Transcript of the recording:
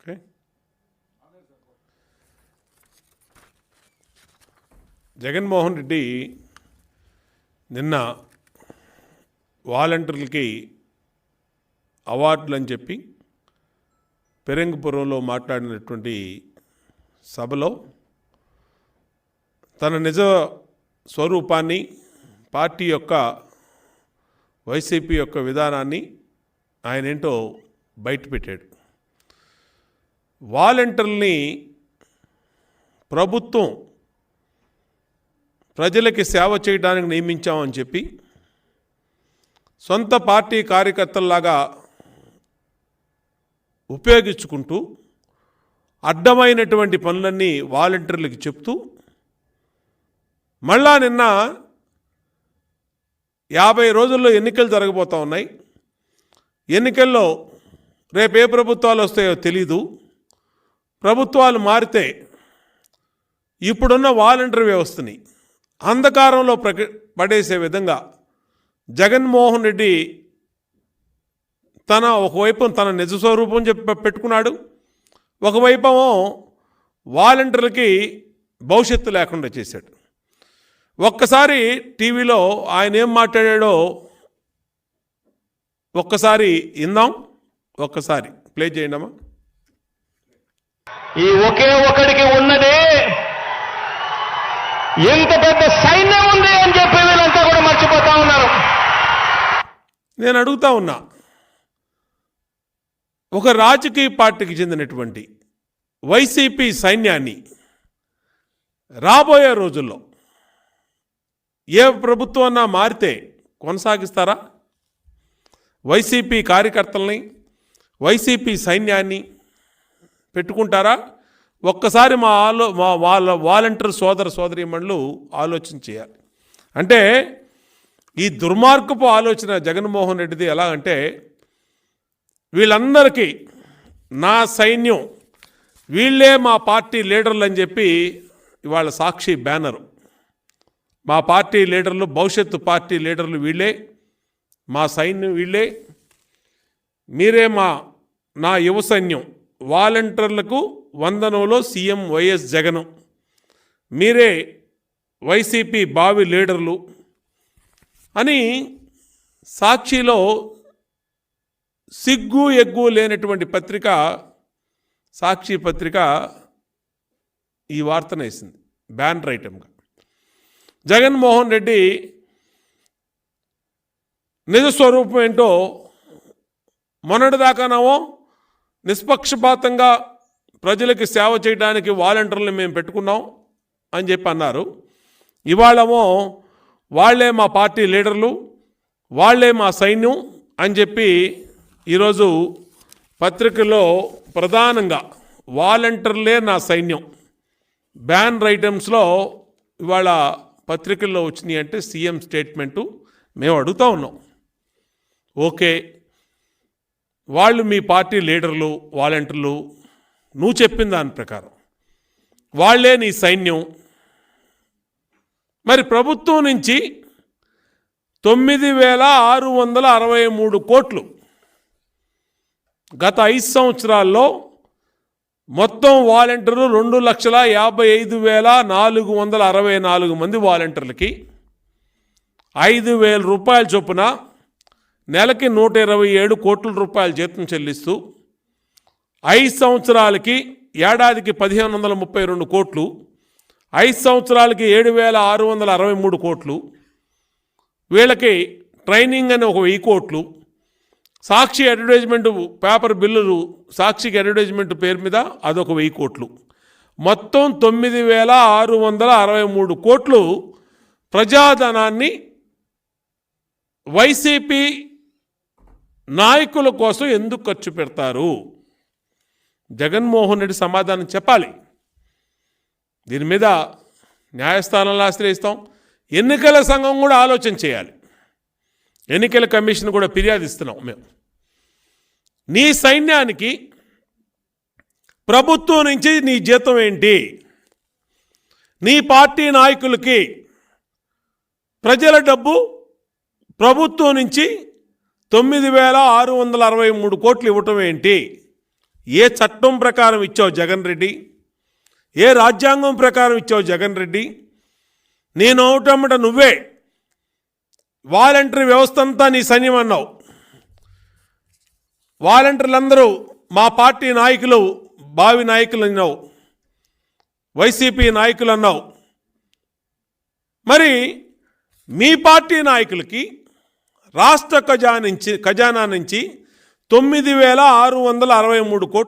Okay Jaganmohan Reddy నిన్న వాలంటీర్లకి అవార్డులు అని చెప్పి పెరంగపురంలో మాట్లాడినటువంటి సభలో తన నిజ స్వరూపాన్ని పార్టీ యొక్క వైసీపీ యొక్క విధానాన్ని ఆయన ఏంటో బయటపెట్టాడు. వాలంటీర్ని ప్రభుత్వం ప్రజలకి సేవ చేయడానికి నియమించామని చెప్పి సొంత పార్టీ కార్యకర్తల్లాగా ఉపయోగించుకుంటూ అడ్డమైనటువంటి పనులన్నీ వాలంటీర్లకు చెప్తూ మళ్ళా నిన్న యాభై రోజుల్లో ఎన్నికలు జరగబోతూ ఉన్నాయి. ఎన్నికల్లో రేపు ఏ ప్రభుత్వాలు వస్తాయో తెలీదు. ప్రభుత్వాలు మారితే ఇప్పుడున్న వాలంటీర్ వ్యవస్థని అంధకారంలో ప్రక పడేసే విధంగా జగన్మోహన్ రెడ్డి తన ఒకవైపు తన నిజ స్వరూపం చెప్పి పెట్టుకున్నాడు. ఒకవైపేమో వాలంటీర్లకి భవిష్యత్తు లేకుండా చేశాడు. ఒక్కసారి టీవీలో ఆయన ఏం మాట్లాడాడో ఒక్కసారి ఇందాం ఒక్కసారి ప్లే చేయండి అమ్మా ఈ ఒకే ఒకడికి ఉన్నదే. ఎంత పెద్ద సైన్యం ఉంది అని చెప్పి వీళ్ళంతా కూడా మర్చిపోతా ఉన్నారు. నేను అడుగుతా ఉన్నా ఒక రాజకీయ పార్టీకి చెందినటువంటి వైసీపీ సైన్యాన్ని రాబోయే రోజుల్లో ఏ ప్రభుత్వం అన్నా మారితే కొనసాగిస్తారా? వైసీపీ కార్యకర్తల్ని వైసీపీ సైన్యాన్ని పెట్టుకుంటారా? ఒక్కసారి మా ఆలో మా వాళ్ళ వాలంటీర్ సోదర సోదరీమణులు ఆలోచన చేయాలి. అంటే ఈ దుర్మార్గపు ఆలోచన జగన్మోహన్ రెడ్డిది ఎలా అంటే వీళ్ళందరికీ నా సైన్యం వీళ్ళే మా పార్టీ లీడర్లు అని చెప్పి ఇవాళ సాక్షి బ్యానరు. మా పార్టీ లీడర్లు భవిష్యత్తు పార్టీ లీడర్లు వీళ్ళే మా సైన్యం వీళ్ళే మీరే మా నా యువ సైన్యం వాలంటీర్లకు వందనంలో సీఎం వైఎస్ జగన్. మీరే వైసీపీ బావి లీడర్లు అని సాక్షిలో సిగ్గు ఎగ్గు లేనటువంటి పత్రిక సాక్షి పత్రిక ఈ వార్తను వేసింది బ్యానర్ ఐటెంగా. జగన్మోహన్ రెడ్డి నిజ స్వరూపం ఏంటో మొన్నటిదాకానేమో నిష్పక్షపాతంగా ప్రజలకి సేవ చేయడానికి వాలంటీర్లు మేము పెట్టుకున్నాం అని చెప్పి అన్నారు. ఇవాళమో వాళ్ళే మా పార్టీ లీడర్లు వాళ్ళే మా సైన్యం అని చెప్పి ఈరోజు పత్రికలో ప్రధానంగా వాలంటీర్లే నా సైన్యం. బ్యాన్ ఐటమ్స్లో ఇవాళ పత్రికల్లో వచ్చినాయి అంటే సీఎం స్టేట్మెంటు మేము అడుగుతా ఉన్నాం. ఓకే వాళ్ళు మీ పార్టీ లీడర్లు వాలంటీర్లు నువ్వు చెప్పిన దాని ప్రకారం. వాళ్ళే నీ సైన్యం. మరి ప్రభుత్వం నుంచి తొమ్మిది వేల ఆరు వందల అరవై మూడు కోట్లు గత ఐదు సంవత్సరాల్లో మొత్తం వాలంటీర్లు రెండు లక్షల యాభై ఐదు వేల నాలుగు వందల అరవై నాలుగు మంది వాలంటీర్లకి ఐదు వేల రూపాయల చొప్పున నెలకి నూట ఇరవై ఏడు కోట్ల రూపాయల జీతం చెల్లిస్తూ ఐదు సంవత్సరాలకి ఏడాదికి పదిహేను వందల ముప్పై రెండు కోట్లు ఐదు సంవత్సరాలకి ఏడు వేల ఆరు వందల అరవై మూడు కోట్లు వీళ్ళకి ట్రైనింగ్ అని ఒక వెయ్యి కోట్లు సాక్షి అడ్వర్టైజ్మెంట్ పేపర్ బిల్లులు సాక్షికి అడ్వర్టైజ్మెంట్ పేరు మీద అదొక వెయ్యి కోట్లు. మొత్తం తొమ్మిది వేల ఆరు వందల అరవై మూడు కోట్లు ప్రజాధనాన్ని వైసీపీ నాయకుల కోసం ఎందుకు ఖర్చు పెడతారు? జగన్మోహన్ రెడ్డి సమాధానం చెప్పాలి. దీని మీద న్యాయస్థానంలో ఆశ్రయిస్తాం. ఎన్నికల సంఘం కూడా ఆలోచన చేయాలి. ఎన్నికల కమిషన్ కూడా ఫిర్యాదు ఇస్తున్నాం మేము. నీ సైన్యానికి ప్రభుత్వం నుంచి నీ జీతం ఏంటి? నీ పార్టీ నాయకులకి ప్రజల డబ్బు ప్రభుత్వం నుంచి తొమ్మిది వేల ఆరు వందల అరవై మూడు కోట్లు ఇవ్వటం ఏంటి? ఏ చట్టం ప్రకారం ఇచ్చావు జగన్ రెడ్డి? ఏ రాజ్యాంగం ప్రకారం ఇచ్చావు జగన్ రెడ్డి? నేను ఒకటమ్మట నువ్వే. వాలంటీర్ వ్యవస్థ అంతా నీ సైన్యం అన్నావు. వాలంటీర్లందరూ మా పార్టీ నాయకులు బావి నాయకులు అన్నావు. వైసీపీ నాయకులు అన్నావు. మరి మీ పార్టీ నాయకులకి రాష్ట్ర ఖజా నుంచి ఖజానా నుంచి తొమ్మిది వేల ఆరు వందల అరవై మూడు కోట్లు